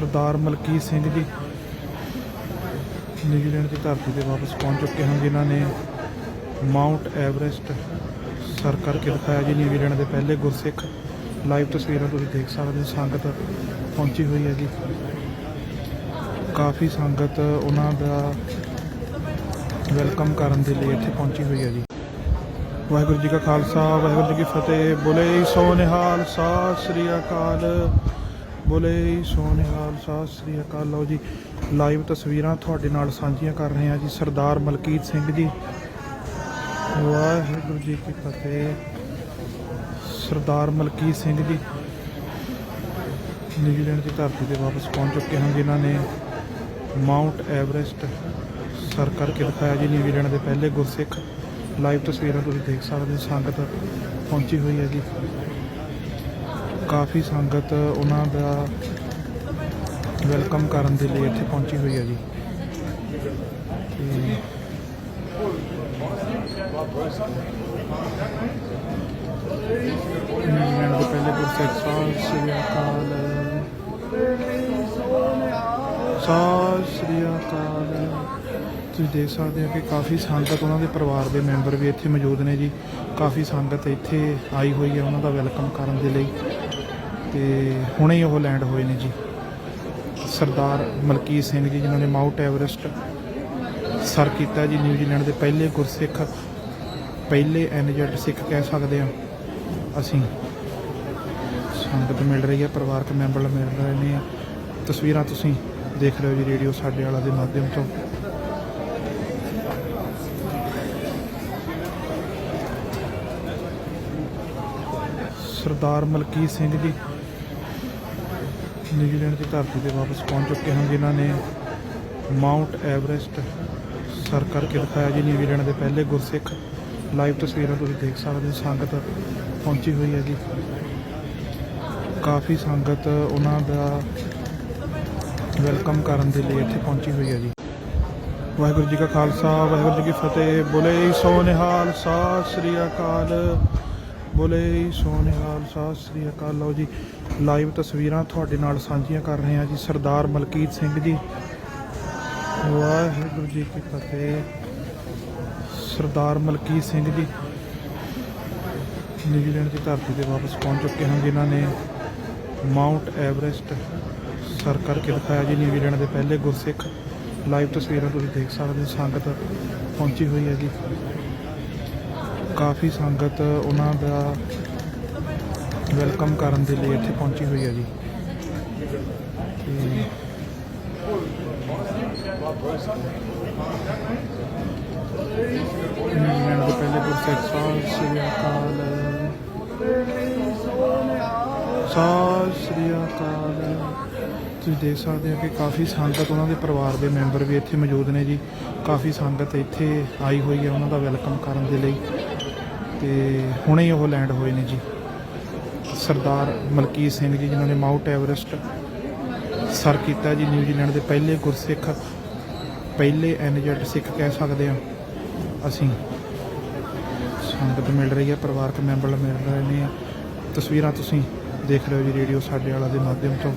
ਸਰਦਾਰ Malkit Singh ji New Zealand ਦੀ ਧਰਤੀ ਤੇ ਵਾਪਸ ਪਹੁੰਚ ਚੁੱਕੇ ਹਨ, ਜਿਨ੍ਹਾਂ ਨੇ ਮਾਊਂਟ ਐਵਰੈਸਟ ਸਰ ਕਰਕੇ ਦਿਖਾਇਆ ਜੀ, ਨਿਊਜ਼ੀਲੈਂਡ ਦੇ ਪਹਿਲੇ ਗੁਰਸਿੱਖ ਲਾਈਵ ਤਸਵੀਰਾਂ ਤੁਸੀਂ ਦੇਖ ਸਕਦੇ ਹੋ। ਸੰਗਤ ਪਹੁੰਚੀ ਹੋਈ ਹੈ ਜੀ। ਕਾਫੀ ਸੰਗਤ ਉਹਨਾਂ ਦਾ ਵੈਲਕਮ ਕਰਨ ਦੇ ਲਈ ਇੱਥੇ ਪਹੁੰਚੀ ਹੋਈ ਹੈ ਜੀ। ਵਾਹਿਗੁਰੂ ਜੀ ਕਾ ਖਾਲਸਾ, ਵਾਹਿਗੁਰੂ ਜੀ ਕੀ ਫਤਿਹ। ਬੋਲੇ ਸੋ ਨਿਹਾਲ ਸਤਿ ਸ੍ਰੀ ਅਕਾਲ। ਬੋਲੇ ਸੋ ਨਿਹਾਲ ਸਤਿ ਸ੍ਰੀ ਅਕਾਲ। ਲਓ ਜੀ ਲਾਈਵ ਤਸਵੀਰਾਂ ਤੁਹਾਡੇ ਨਾਲ ਸਾਂਝੀਆਂ ਕਰ ਰਹੇ ਹਾਂ ਜੀ, ਸਰਦਾਰ ਮਲਕੀਤ ਸਿੰਘ ਜੀ। ਵਾਹਿਗੁਰੂ ਜੀ ਕੀ ਫਤਿਹ। ਸਰਦਾਰ ਮਲਕੀਤ ਸਿੰਘ ਜੀ, ਨਿਊਜ਼ੀਲੈਂਡ ਦੀ ਧਰਤੀ ਤੇ ਵਾਪਸ ਪਹੁੰਚ ਚੁੱਕੇ ਹਨ ਜਿਨ੍ਹਾਂ ਨੇ ਮਾਊਂਟ ਐਵਰੈਸਟ ਸਰ ਕਰਕੇ ਦਿਖਾਇਆ ਜੀ, ਨਿਊਜ਼ੀਲੈਂਡ ਦੇ ਪਹਿਲੇ ਗੁਰਸਿੱਖ। ਲਾਈਵ ਤਸਵੀਰਾਂ ਤੁਸੀਂ ਦੇਖ ਸਕਦੇ ਹੋ, ਸੰਗਤ ਪਹੁੰਚੀ ਹੋਈ ਹੈ ਜੀ। ਕਾਫੀ ਸੰਗਤ ਉਹਨਾਂ ਦਾ ਵੈਲਕਮ ਕਰਨ ਦੇ ਲਈ ਇੱਥੇ ਪਹੁੰਚੀ ਹੋਈ ਹੈ ਜੀ। ਤੇ ਨਿਊਜ਼ੀਲੈਂਡ ਦੇ ਪਹਿਲੇ ਗੁਰਸਿੱਖ ਸਤਿ ਸ੍ਰੀ ਅਕਾਲ। ਸਤਿ ਸ੍ਰੀ ਅਕਾਲ। ਤੁਸੀਂ ਦੇਖ ਸਕਦੇ ਹੋ ਕਿ ਕਾਫੀ ਸੰਗਤ ਉਹਨਾਂ ਦੇ ਪਰਿਵਾਰ ਦੇ ਮੈਂਬਰ ਵੀ ਇੱਥੇ ਮੌਜੂਦ ਨੇ ਜੀ। ਕਾਫੀ ਸੰਗਤ ਇੱਥੇ ਆਈ ਹੋਈ ਹੈ ਉਹਨਾਂ ਦਾ ਵੈਲਕਮ ਕਰਨ ਦੇ ਲਈ। ਤੇ ਹੁਣੇ ਹੀ ਉਹ ਲੈਂਡ ਹੋਏ ਨੇ ਜੀ। ਸਰਦਾਰ ਮਲਕੀਤ ਸਿੰਘ ਜੀ, ਜਿਨ੍ਹਾਂ ਨੇ ਮਾਊਂਟ ਐਵਰੈਸਟ ਸਰ ਕੀਤਾ ਜੀ, ਨਿਊਜ਼ੀਲੈਂਡ ਦੇ ਪਹਿਲੇ ਗੁਰਸਿੱਖ, ਪਹਿਲੇ ਐਨਜੈਟ ਸਿੱਖ ਕਹਿ ਸਕਦੇ ਹਾਂ ਅਸੀਂ। ਸੰਗਤ ਮਿਲ ਰਹੀ ਹੈ, ਪਰਿਵਾਰਕ ਮੈਂਬਰ ਮਿਲ ਰਹੇ ਨੇ। ਤਸਵੀਰਾਂ ਤੁਸੀਂ ਦੇਖ ਰਹੇ ਹੋ ਜੀ ਰੇਡੀਓ ਸਾਡੇ ਵਾਲਾ ਦੇ ਮਾਧਿਅਮ ਤੋਂ। ਸਰਦਾਰ ਮਲਕੀਤ ਸਿੰਘ ਜੀ ਨਿਊਜ਼ੀਲੈਂਡ ਦੀ ਧਰਤੀ ਤੇ ਵਾਪਸ ਪਹੁੰਚ ਚੁੱਕੇ ਹਨ, ਜਿਨ੍ਹਾਂ ਨੇ ਮਾਊਂਟ ਐਵਰੈਸਟ ਸਰ ਕਰਕੇ ਦਿਖਾਇਆ ਜੀ ਨਿਊਜ਼ੀਲੈਂਡ ਦੇ ਪਹਿਲੇ ਗੁਰਸਿੱਖ ਲਾਈਵ ਤਸਵੀਰਾਂ ਤੁਸੀਂ ਦੇਖ ਸਕਦੇ ਹੋ, ਸੰਗਤ ਪਹੁੰਚੀ ਹੋਈ ਹੈ ਜੀ। ਕਾਫੀ ਸੰਗਤ ਉਹਨਾਂ ਦਾ ਵੈਲਕਮ ਕਰਨ ਦੇ ਲਈ ਇੱਥੇ ਪਹੁੰਚੀ ਹੋਈ ਹੈ ਜੀ। ਵਾਹਿਗੁਰੂ ਜੀ ਕਾ ਖਾਲਸਾ, ਵਾਹਿਗੁਰੂ ਜੀ ਕੀ ਫਤਿਹ, ਬੋਲੇ ਸੋ ਨਿਹਾਲ ਸਤਿ ਸ੍ਰੀ ਅਕਾਲ। ਬੋਲੇ ਸੋ ਨਿਹਾਲ ਸਤਿ ਸ੍ਰੀ ਅਕਾਲ। ਲਓ ਜੀ ਲਾਈਵ ਤਸਵੀਰਾਂ ਤੁਹਾਡੇ ਨਾਲ ਸਾਂਝੀਆਂ ਕਰ ਰਹੇ ਹਾਂ ਜੀ, ਸਰਦਾਰ ਮਲਕੀਤ ਸਿੰਘ ਜੀ। ਵਾਹਿਗੁਰੂ ਜੀ ਕੀ ਫਤਿਹ। ਸਰਦਾਰ ਮਲਕੀਤ ਸਿੰਘ ਜੀ, ਨਿਊਜ਼ੀਲੈਂਡ ਦੀ ਧਰਤੀ ਤੇ ਵਾਪਸ ਪਹੁੰਚ ਚੁੱਕੇ ਹਨ, ਜਿਨ੍ਹਾਂ ਨੇ ਮਾਊਂਟ ਐਵਰੈਸਟ ਸਰ ਕਰਕੇ ਦਿਖਾਇਆ ਜੀ, ਨਿਊਜ਼ੀਲੈਂਡ ਦੇ ਪਹਿਲੇ ਗੁਰਸਿੱਖ। ਲਾਈਵ ਤਸਵੀਰਾਂ ਤੁਸੀਂ ਦੇਖ ਸਕਦੇ ਹੋ, ਸੰਗਤ ਪਹੁੰਚੀ ਹੋਈ ਹੈ ਜੀ। ਕਾਫੀ ਸੰਗਤ ਉਹਨਾਂ ਦਾ ਵੈਲਕਮ ਕਰਨ ਦੇ ਲਈ ਇੱਥੇ ਪਹੁੰਚੀ ਹੋਈ ਹੈ ਜੀ। ਤੇ ਨਿਊਜ਼ੀਲੈਂਡ ਦੇ ਪਹਿਲੇ ਗੁਰਸਿੱਖ ਸਤਿ ਸ੍ਰੀ ਅਕਾਲ। ਸਤਿ ਸ੍ਰੀ ਅਕਾਲ। ਤੁਸੀਂ ਦੇਖ ਸਕਦੇ ਹੋ ਕਿ ਕਾਫੀ ਸੰਗਤ ਉਹਨਾਂ ਦੇ ਪਰਿਵਾਰ ਦੇ ਮੈਂਬਰ ਵੀ ਇੱਥੇ ਮੌਜੂਦ ਨੇ ਜੀ। ਕਾਫੀ ਸੰਗਤ ਇੱਥੇ ਆਈ ਹੋਈ ਹੈ ਉਹਨਾਂ ਦਾ ਵੈਲਕਮ ਕਰਨ ਦੇ ਲਈ। ਤੇ ਹੁਣੇ ਹੀ ਉਹ ਲੈਂਡ ਹੋਏ ਨੇ ਜੀ। ਸਰਦਾਰ ਮਲਕੀਤ ਸਿੰਘ ਜੀ ਜਿਨ੍ਹਾਂ ਨੇ ਮਾਊਂਟ ਐਵਰੈਸਟ ਸਰ ਕੀਤਾ ਜੀ ਨਿਊਜ਼ੀਲੈਂਡ ਦੇ ਪਹਿਲੇ ਗੁਰਸਿੱਖ, ਪਹਿਲੇ ਐਨਜੈਟ ਸਿੱਖ ਕਹਿ ਸਕਦੇ ਹਾਂ ਅਸੀਂ। ਸੰਗਤ ਮਿਲ ਰਹੀ ਹੈ, ਪਰਿਵਾਰਕ ਮੈਂਬਰ ਮਿਲ ਰਹੇ ਨੇ। ਤਸਵੀਰਾਂ ਤੁਸੀਂ ਦੇਖ ਰਹੇ ਹੋ ਜੀ ਰੇਡੀਓ ਸਾਡੇ ਵਾਲਾ ਦੇ ਮਾਧਿਅਮ ਤੋਂ।